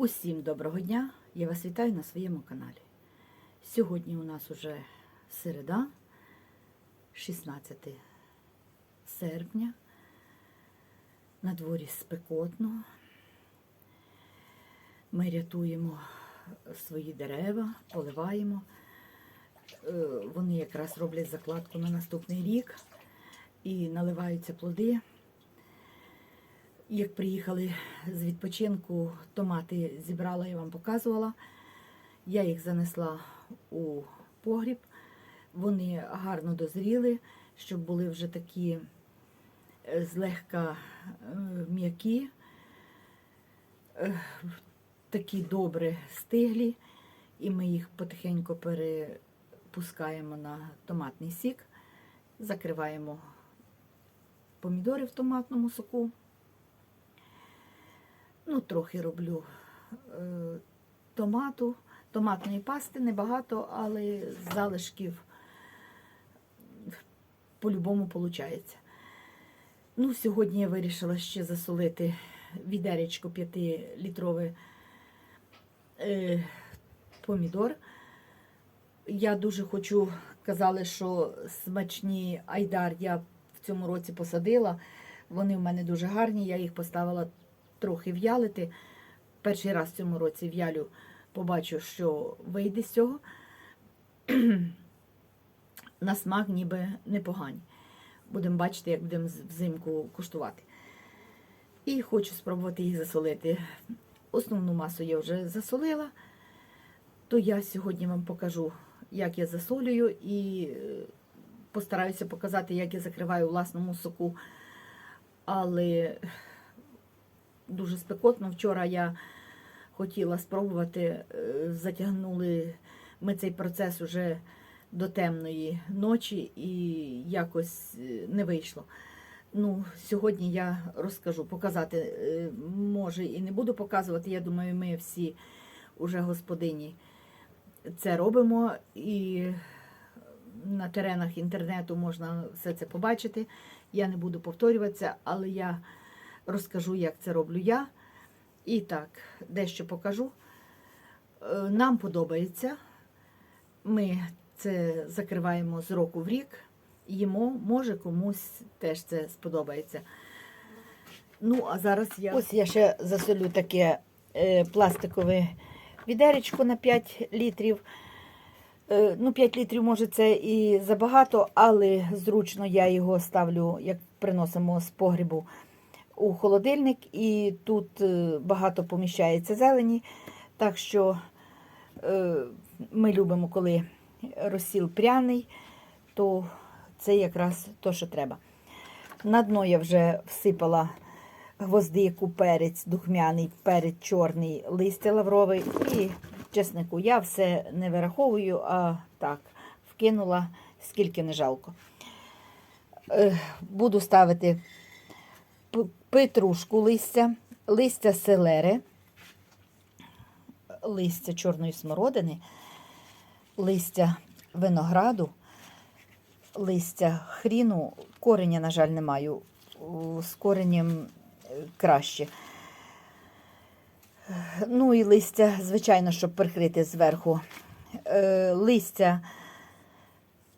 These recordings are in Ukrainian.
Усім доброго дня! Я вас вітаю на своєму каналі. Сьогодні у нас уже середа, 16 серпня. На дворі спекотно. Ми рятуємо свої дерева, поливаємо. Е, Вони якраз роблять закладку на наступний рік і наливаються плоди. Як приїхали з відпочинку, томати зібрала, я вам показувала. Я їх занесла у погріб. Вони гарно дозріли, щоб були вже такі е, злегка е, м'які, е, такі добре стиглі. І ми їх потихеньку перепускаємо на томатний сік, закриваємо помідори в томатному соку. Ну, трохи роблю е, томату, томатної пасти небагато, але з залишків по-любому виходить. Ну, сьогодні я вирішила ще засолити відеречко 5-літрове е, помідор. Я дуже хочу, казали, що смачні айдар я в цьому році посадила. Вони в мене дуже гарні, я їх поставила трохи в'ялити. Перший раз в цьому році в'ялю, побачу, що вийде з цього. На смак ніби непогані. Будемо бачити, як будемо взимку куштувати. І хочу спробувати їх засолити. Основну масу я вже засолила, то я сьогодні вам покажу, як я засолюю, і е, постараюся показати, як я закриваю власному соку. Але дуже спекотно. Вчора я хотіла спробувати, е, затягнули ми цей процес уже до темної ночі і якось е, не вийшло. Ну, Сьогодні я розкажу, показати, е, може і не буду показувати. Я думаю, ми всі уже господині це робимо. І на теренах інтернету можна все це побачити. Я не буду повторюватися, але я розкажу, як це роблю я. І так, дещо покажу. Е, Нам подобається. Ми це закриваємо з року в рік, їмо, може комусь теж це сподобається. Ну, а зараз я. Ось я ще засолю таке е, пластикове відеречко на 5 літрів. Е, ну, 5 літрів, може, це і забагато, але зручно я його ставлю, як приносимо з погрібу у холодильник, і тут е, багато поміщається зелені. Так що е, ми любимо, коли розсіл пряний, то це якраз то, що треба. На дно я вже всипала гвоздику, перець, духмяний, перець чорний, листя лавровий і чеснику. Я все не вираховую, а так, вкинула, скільки не жалко. Е, Буду ставити петрушку листя, листя селери, листя чорної смородини, листя винограду, листя хріну, кореня, на жаль, не маю. З коренем краще. Ну і листя, звичайно, щоб прикрити зверху. Е, листя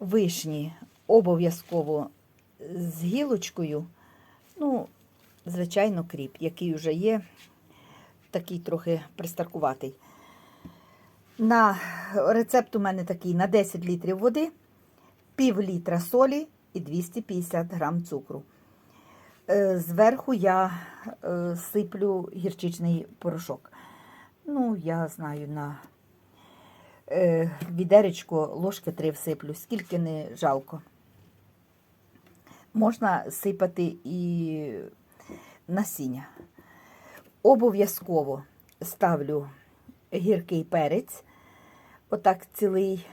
вишні обов'язково з гілочкою. Ну, звичайно, кріп, який вже є, такий трохи пристаркуватий. На рецепт у мене такий на 10 літрів води, пів літра солі і 250 грам цукру. Е, Зверху я е, сиплю гірчичний порошок. Ну, я знаю, на е, відеречко ложки три всиплю, скільки не жалко. Можна сипати і насіння. Обов'язково ставлю гіркий перець, отак цілий,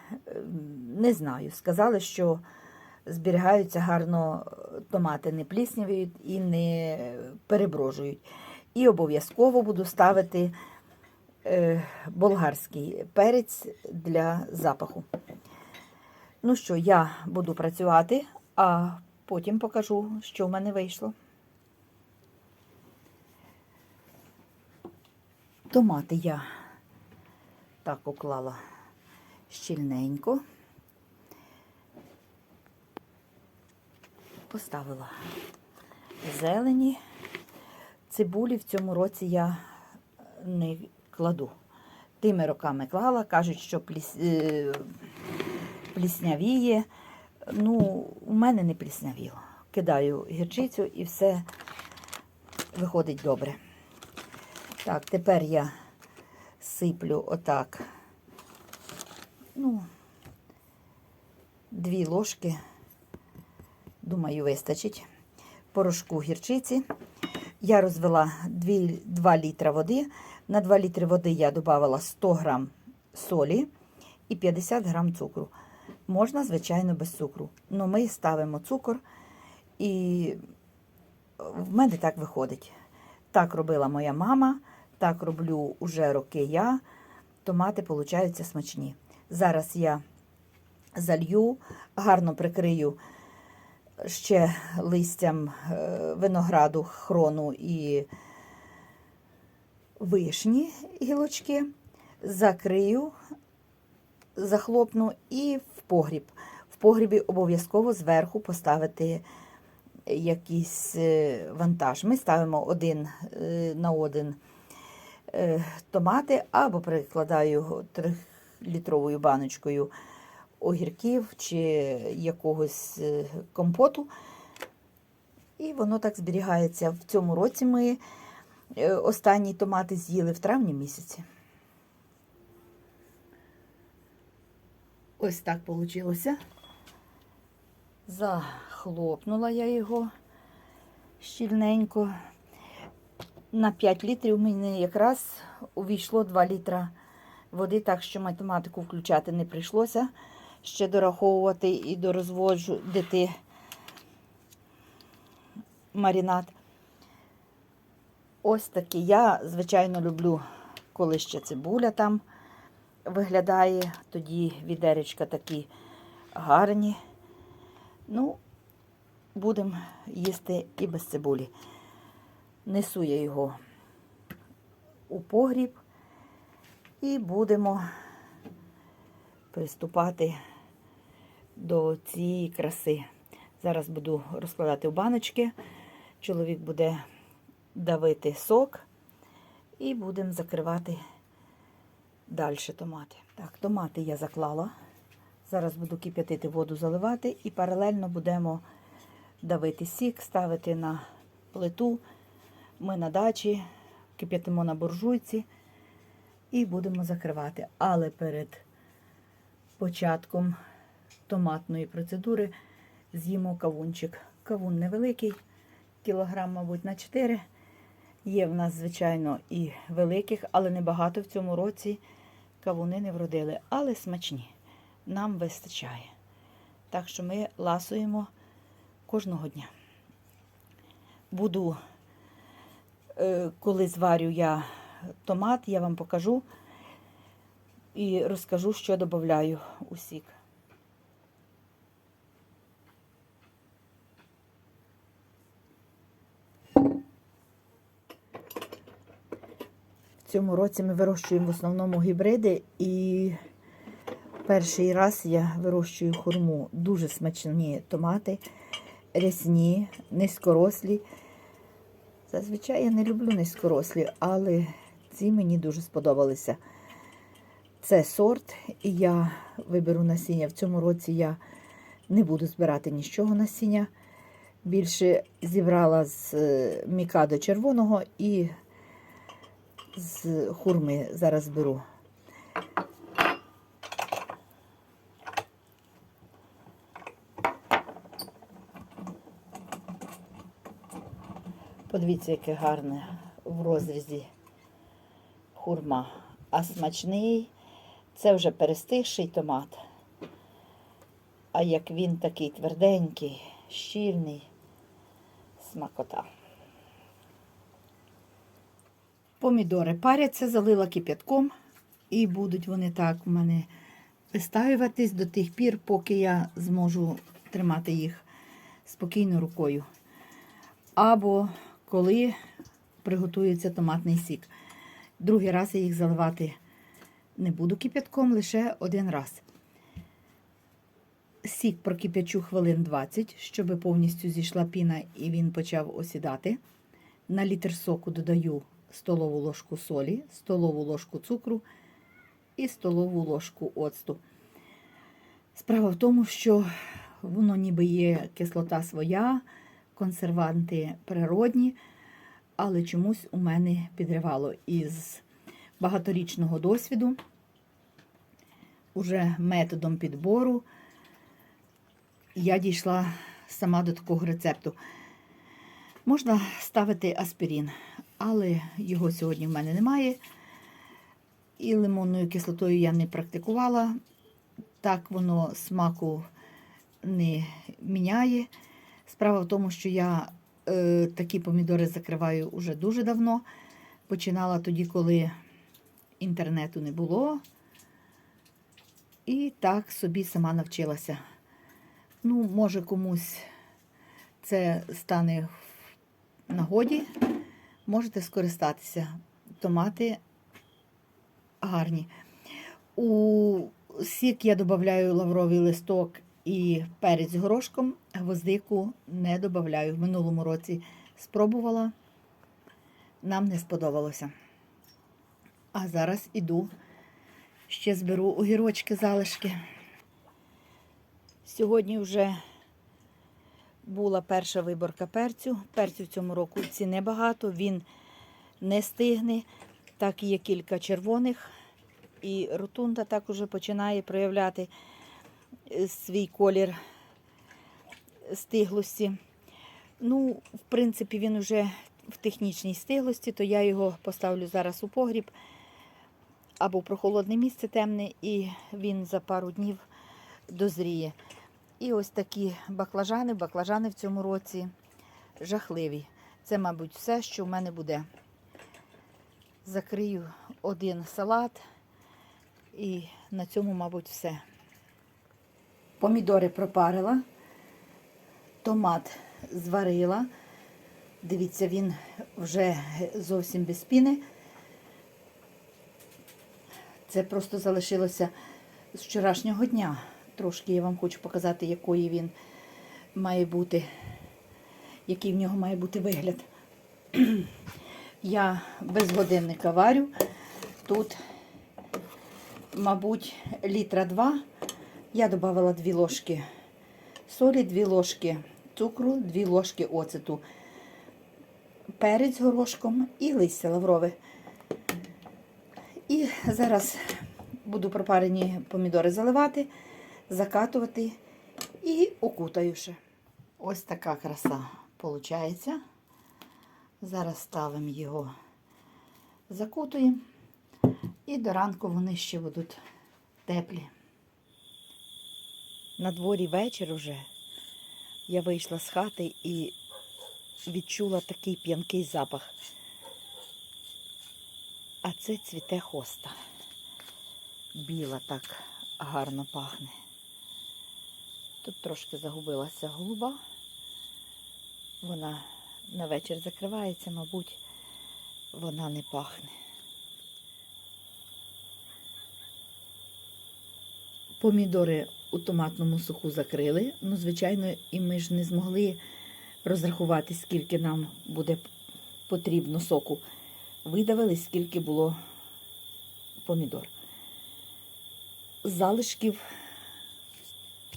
не знаю, сказали, що зберігаються гарно томати, не пліснявіють і не переброжують. І обов'язково буду ставити е, болгарський перець для запаху. Ну що, я буду працювати, а потім покажу, що в мене вийшло. Томати я так уклала щільненько. Поставила зелені. Цибулі в цьому році я не кладу. Тими роками клала, кажуть, що пліс... е, пліснявіє. Ну, у мене не пліснявіло. Кидаю гірчицю і все виходить добре. Так, тепер я сиплю отак. Ну, дві ложки, думаю, вистачить. Порошку гірчиці. Я розвела 2, 2 літра води. На 2 літри води я додавала 100 грам солі і 50 грам цукру. Можна, звичайно, без цукру. але ми ставимо цукор, і в мене так виходить. Так робила моя мама, так роблю уже роки я. Томати получаються смачні. Зараз я залью, гарно прикрию ще листям е, винограду, хрону і вишні гілочки, закрию, захлопну і в погріб. В погрібі обов'язково зверху поставити якийсь е, вантаж. Ми ставимо один е, на один томати або прикладаю трилітровою баночкою огірків чи якогось е, компоту. І воно так зберігається. В цьому році ми е, останні томати з'їли в травні місяці. Ось так вийшло. Захлопнула я його щільненько. На 5 літрів мені якраз увійшло 2 літра води, так що математику включати не прийшлося. Ще дораховувати і дорозводжувати маринад. Ось такий. Я, звичайно, люблю, коли ще цибуля там виглядає. Тоді відеречка такі гарні. Ну, будемо їсти і без цибулі. Несу я його у погріб і будемо приступати до цієї краси. Зараз буду розкладати в баночки. Чоловік буде давити сок і будемо закривати далі томати. Так, томати я заклала. Зараз буду кип'ятити воду, заливати і паралельно будемо давити сік, ставити на плиту. Ми на дачі кип'ятимо на буржуйці і будемо закривати. Але перед початком томатної процедури з'їмо кавунчик. Кавун невеликий, кілограм, мабуть, на 4. Є в нас, звичайно, і великих, але небагато в цьому році кавуни не вродили, але смачні. Нам вистачає. Так що ми ласуємо кожного дня. Буду, коли зварю я томат, я вам покажу і розкажу, що додаю у сік. В цьому році ми вирощуємо в основному гібриди і перший раз я вирощую хурму. Дуже смачні томати, рясні, низькорослі. Зазвичай я не люблю низькорослі, але ці мені дуже сподобалися. Це сорт, і я виберу насіння. В цьому році я не буду збирати нічого насіння. Більше зібрала з е, мікадо червоного і з хурми зараз беру. Подивіться, яке гарне в розрізі хурма. А смачний це вже перестигший томат. А як він такий тверденький, щільний, смакота. Помідори паряться, залила кип'ятком, і будуть вони так у мене вистаюватись до тих пір, поки я зможу тримати їх спокійно рукою. Або коли приготується томатний сік. Другий раз я їх заливати не буду кипятком, лише один раз. Сік прокип'ячу хвилин 20, щоб повністю зійшла піна і він почав осідати. На літр соку додаю столову ложку солі, столову ложку цукру і столову ложку оцту. Справа в тому, що воно ніби є кислота своя, консерванти природні, але чомусь у мене підривало із багаторічного досвіду, уже методом підбору. Я дійшла сама до такого рецепту. Можна ставити аспірин, але його сьогодні в мене немає. І лимонною кислотою я не практикувала. Так воно смаку не міняє. Справа в тому, що я е, такі помідори закриваю уже дуже давно. Починала тоді, коли інтернету не було. І так собі сама навчилася. Ну, може, комусь це стане в нагоді. Можете скористатися. Томати гарні. У сік я додаю лавровий листок і перець горошком, гвоздику не додаю. В минулому році спробувала, нам не сподобалося. А зараз іду, ще зберу огірочки залишки. Сьогодні вже була перша виборка перцю. Перцю в цьому року небагато, він не стигне. Так є кілька червоних. І ротунда так уже починає проявляти свій колір стиглості. Ну, в принципі, він вже в технічній стиглості, то я його поставлю зараз у погріб або в прохолодне місце темне, і він за пару днів дозріє. І ось такі баклажани. Баклажани в цьому році жахливі. Це, мабуть, все, що в мене буде. Закрию один салат і на цьому, мабуть, все. Помідори пропарила, томат зварила. Дивіться, він вже зовсім без піни. Це просто залишилося з вчорашнього дня. Трошки я вам хочу показати, якої він має бути, який в нього має бути вигляд. Я без годинника варю. Тут, мабуть, літра два. Я додавала 2 ложки солі, 2 ложки цукру, 2 ложки оцету, перець горошком і листя лаврове. І зараз буду пропарені помідори заливати, закатувати і окутаю ще. Ось така краса виходить. Зараз ставимо його, закутуємо, і до ранку вони ще будуть теплі. На дворі вечір уже я вийшла з хати і відчула такий п'янкий запах. А це цвіте хоста. Біла так гарно пахне. Тут трошки загубилася голуба. Вона на вечір закривається, мабуть, вона не пахне. Помідори у томатному соку закрили. Ну, звичайно, і ми ж не змогли розрахувати, скільки нам буде потрібно соку. Видавили, скільки було помідор. Залишків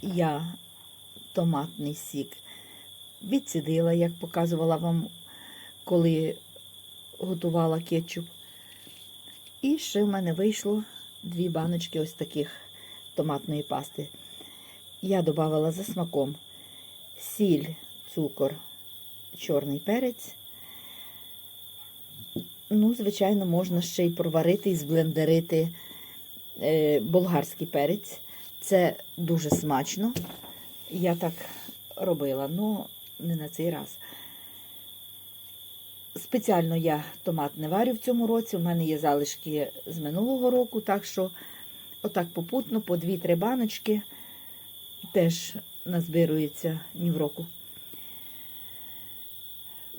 я томатний сік відсидила, як показувала вам, коли готувала кетчуп. І ще в мене вийшло дві баночки ось таких томатної пасти. Я додавала за смаком сіль, цукор, чорний перець. Ну, звичайно, можна ще й проварити і зблендерити е, болгарський перець. Це дуже смачно. Я так робила, але не на цей раз. Спеціально я томат не варю в цьому році. У мене є залишки з минулого року, так що отак попутно по 2-3 баночки теж назбирується ні в року.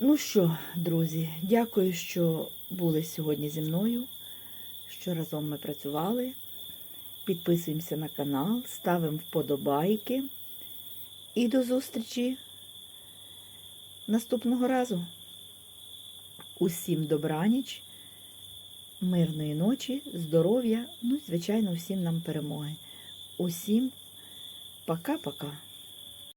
Ну що, друзі, дякую, що були сьогодні зі мною, що разом ми працювали. Підписуємося на канал, ставимо вподобайки. І до зустрічі наступного разу. Усім добраніч, мирної ночі, здоров'я, ну і, звичайно, всім нам перемоги. Усім пока-пока.